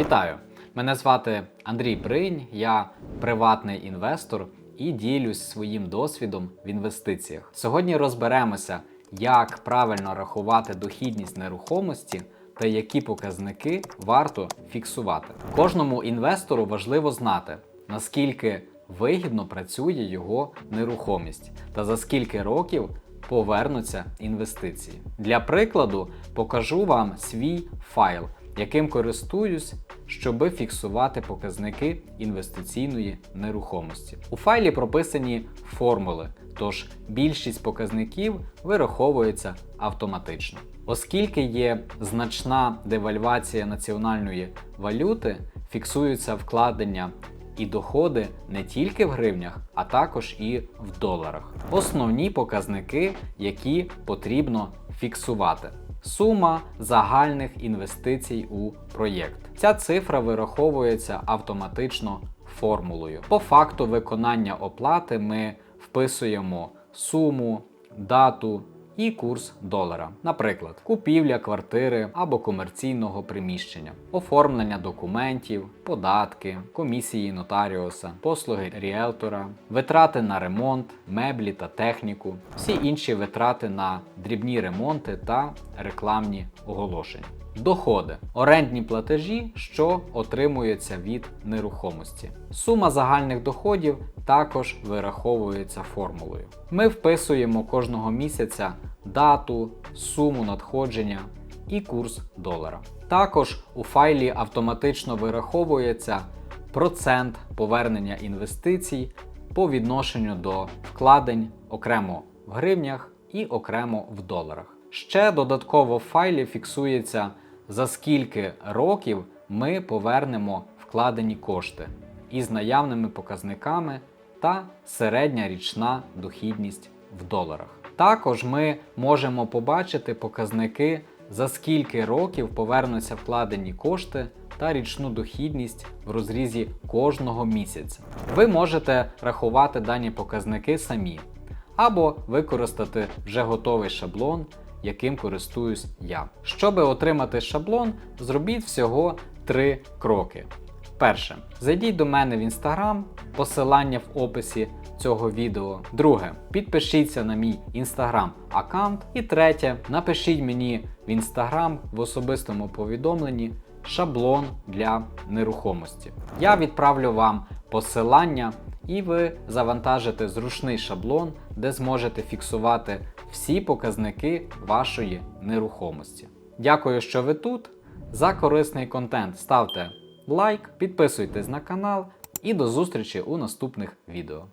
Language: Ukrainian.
Вітаю! Мене звати Андрій Бринь, я приватний інвестор і ділюсь своїм досвідом в інвестиціях. Сьогодні розберемося, як правильно рахувати дохідність нерухомості та які показники варто фіксувати. Кожному інвестору важливо знати, наскільки вигідно працює його нерухомість та за скільки років повернуться інвестиції. Для прикладу покажу вам свій файл, яким користуюсь, щоби фіксувати показники інвестиційної нерухомості. У файлі прописані формули, тож більшість показників вираховується автоматично. Оскільки є значна девальвація національної валюти, фіксуються вкладення і доходи не тільки в гривнях, а також і в доларах. Основні показники, які потрібно фіксувати. Сума загальних інвестицій у проєкт. Ця цифра вираховується автоматично формулою. По факту виконання оплати ми вписуємо суму, дату і курс долара. Наприклад, купівля квартири або комерційного приміщення, оформлення документів, податки, комісії нотаріуса, послуги ріелтора, витрати на ремонт, меблі та техніку, всі інші витрати на дрібні ремонти та рекламні оголошення. Доходи орендні платежі, що отримуються від нерухомості. Сума загальних доходів також вираховується формулою. Ми вписуємо кожного місяця дату, суму надходження і курс долара. Також у файлі автоматично вираховується процент повернення інвестицій по відношенню до вкладень окремо в гривнях і окремо в доларах. Ще додатково в файлі фіксується за скільки років ми повернемо вкладені кошти із наявними показниками та середня річна дохідність в доларах. Також ми можемо побачити показники, за скільки років повернуться вкладені кошти та річну дохідність в розрізі кожного місяця. Ви можете рахувати дані показники самі або використати вже готовий шаблон, яким користуюсь я. Щоби отримати шаблон, зробіть всього три кроки. Перше, зайдіть до мене в інстаграм, посилання в описі цього відео. Друге, підпишіться на мій інстаграм аккаунт. І третє, напишіть мені в інстаграм в особистому повідомленні шаблон для нерухомості. Я відправлю вам посилання, і ви завантажите зручний шаблон, де зможете фіксувати всі показники вашої нерухомості. Дякую, що ви тут. За корисний контент ставте лайк, підписуйтесь на канал і до зустрічі у наступних відео.